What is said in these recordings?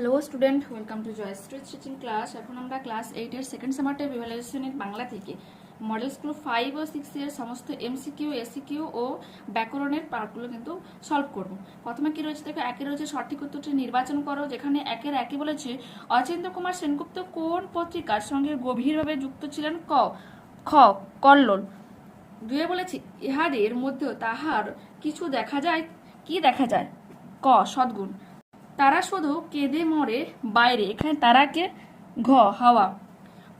Hello student welcome to Joy street teaching class এখন আমরা class এইটের সেকেন্ড সেমারটের ইভ্যালুয়েশনের বাংলা থেকে মডেল স্কুল ফাইভ ও সিক্স এর সমস্ত এমসিকিউ এসিকিউ ও ব্যাকরণের পার্টগুলো কিন্তু সলভ করব। প্রথমে কি রয়েছে দেখো? একে রয়েছে সঠিক উত্তরটি নির্বাচন করো, যেখানে একের একে বলেছে অচিন্ত্য কুমার সেনগুপ্ত কোন পত্রিকার সঙ্গে গভীরভাবে যুক্ত ছিলেন? ক, খ, কল্লোল। দুয়ে বলেছে, ইহাদের মধ্যেও তাহার কিছু দেখা যায়? কি দেখা যায়? ক, সদ্গুণ। তারা শুধু কেঁদে মরে বাইরে। এখানে তারাকে ঘ, হাওয়া।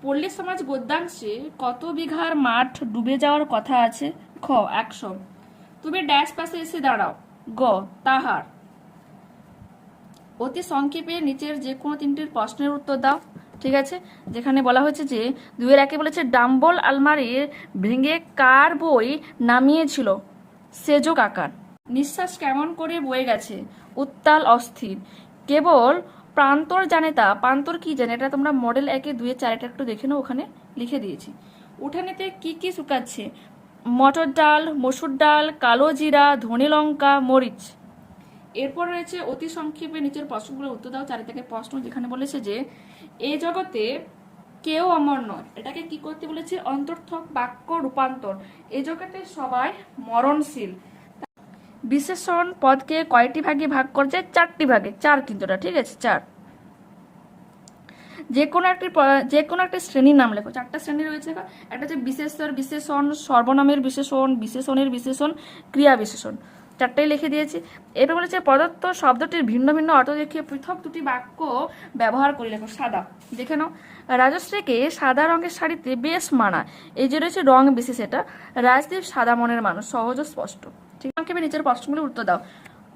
পল্লী সমাজ গদ্যাংশে কত বিঘার মাঠ ডুবে যাওয়ার কথা আছে? খ, একশো। তুমি ড্যাশ পাশে এসে দাঁড়াও। গ, তাহার। অতি সংক্ষেপে নিচের যে কোনো তিনটির প্রশ্নের উত্তর দাও, ঠিক আছে? যেখানে বলা হয়েছে যে দুয়ের একে বলেছে, ডাম্বল আলমারির ভেঙে কার বই নামিয়েছিল? সেজো কাকার নিঃশ্বাস কেমন করে বয়ে গেছে? উত্তাল, অস্থির। কেবল প্রান্তর জানে তা প্রান্তর কি জানে? এটা তোমরা মডেল একে দুয়ে চার, এটা একটু দেখে নাও, ওখানে লিখে দিয়েছি। উঠানেতে কি কি শুকাচ্ছে? মটর ডাল, মসুর ডাল, কালো জিরা, ধনে লঙ্কা, মরিচ। এরপর রয়েছে অতি সংক্ষেপে নিচের প্রশ্নগুলো উত্তর দাও চারি থেকে প্রশ্ন যেখানে বলেছে যে এই জগতে কেউ অমর নয়। এটাকে কি করতে বলেছে? অন্তর্থক বাক্য রূপান্তর। এই জগতে সবাই মরণশীল। বিশেষণ পদকে কয়টি ভাগে ভাগ করছে চারটি ভাগে। চার কিন্তু ঠিক আছে? চার। যে কোনো একটি যে কোনো একটা শ্রেণির নাম লেখো। চারটা শ্রেণি রয়েছে একটা হচ্ছে বিশেষর বিশেষণ, সর্বনামের বিশেষণ, বিশেষণের বিশেষণ, ক্রিয়া বিশেষণ। চারটাই লিখে দিয়েছি। এরপর বলেছে প্রদত্ত শব্দটির ভিন্ন ভিন্ন অর্থ দেখিয়ে পৃথক দুটি বাক্য ব্যবহার করে লেখো। সাদা। দেখে নাও। রাজশ্রীকে সাদা রঙের শাড়িতে বেশ মানা এই যে রয়েছে রং বিশেষ এটা। রাজদীপ সাদা মনের মানুষ। সহজ ও স্পষ্ট। ঠিক সংক্ষেপে নিচের প্রশ্নগুলো উত্তর দাও।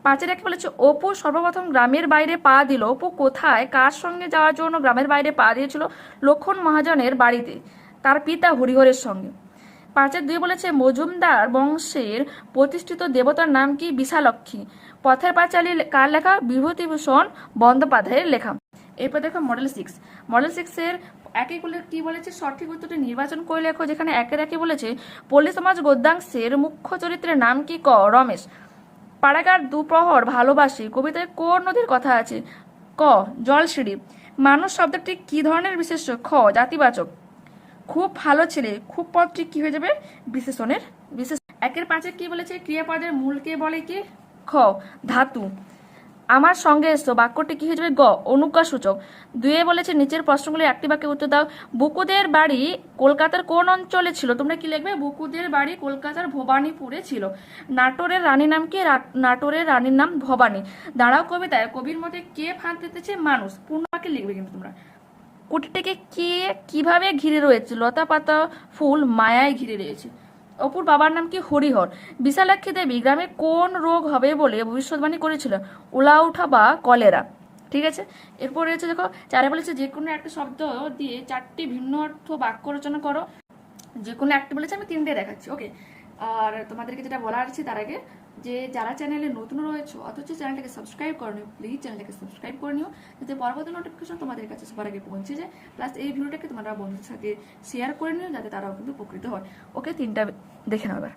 পাঁচের একে বলেছে, অপু সর্বপ্রথম গ্রামের বাইরে পা দিল। অপু কোথায়? কার সঙ্গে যাওয়ার জন্য গ্রামের বাইরে পা দিয়েছিল? লক্ষণ মহাজনের বাড়িতে। তার পিতা হরিহরের সঙ্গে। পাঁচের দুই বলেছে, মজুমদার বংশের প্রতিষ্ঠিত দেবতার নাম কি? বিশালক্ষী। পথের পাঁচালী কার লেখা? বিভূতিভূষণ বন্দ্যোপাধ্যায়ের লেখা। এরপর দেখো মডেল সিক্স মডেল সিক্সের একে কি বলেছে? সঠিক উত্তরটি নির্বাচন করে লেখো, যেখানে একের একে বলেছে, পল্লী সমাজ গদ্যাংশের মুখ্য চরিত্রের নাম কি ক? রমেশ। পাড়াগার দুপ্রহর ভালোবাসি। কবিতায় কোন নদীর কথা আছে। ক, জলসিঁড়ি। মানুষ শব্দটি কি ধরনের বিশেষ্য? খ, জাতিবাচক। খুব ভালো ছেলে। খুব পদটি কি হয়ে যাবে? বিশেষণের বিশেষ একের পাঁচে কি বলেছে? ক্রিয়াপদের মূলকে বলে কি? খ, ধাতু। আমার সঙ্গে এসো, বাক্যটি কি হয়ে যাবে? গ অনুজ্ঞা সূচক দুয়ে বলেছে, নিচের প্রশ্নগুলি একটি বাক্যে উত্তর দাও। বুকুদের বাড়ি কলকাতার কোন অঞ্চলে ছিল? তোমরা কি লিখবে? বুকুদের বাড়ি কলকাতার ভবানীপুরে ছিল। নাটোরের রানীর নাম কি? নাটোরের রানীর নাম ভবানী। দাঁড়াও কবিতায়, কবির মধ্যে কে ফাঁদ দিতেছে মানুষ। পূর্ণ বাক্যে লিখবে কিন্তু তোমরা। কুটিটিকে কে কীভাবে ঘিরে রয়েছে? লতা পাতা, ফুল, মায়ায় ঘিরে রয়েছে। অপুর বাবার নাম কি হরিহর? বিশালাক্ষী দেবী গ্রামে কোন রোগ হবে বলে ভবিষ্যৎবাণী করেছিল? উলা উঠা বা কলেরা। ঠিক আছে? এরপর রয়েছে দেখো, চারে বলেছে যে কোনো একটা শব্দ দিয়ে চারটি ভিন্ন অর্থ বাক্য রচনা করো। যে কোনো একটি বলেছে, আমি তিনটে দেখাচ্ছি। ওকে আর তোমাদেরকে যেটা বলার আছে তার আগে যে যারা চ্যানেলে নতুন রয়েছে, অথচ চ্যানেলটাকে সাবস্ক্রাইব করে নিও প্লিজ চ্যানেলটাকে সাবস্ক্রাইব করে নিও, যাতে পরবর্তী নোটিফিকেশন তোমাদের কাছে সবার আগে পৌঁছে যায়। প্লাস এই ভিডিওটাকে তোমরা বন্ধুদের সাথে শেয়ার করে নিও, যাতে তারাও কিন্তু উপকৃত হয়। ওকে তিনটা দেখে নাও এবার।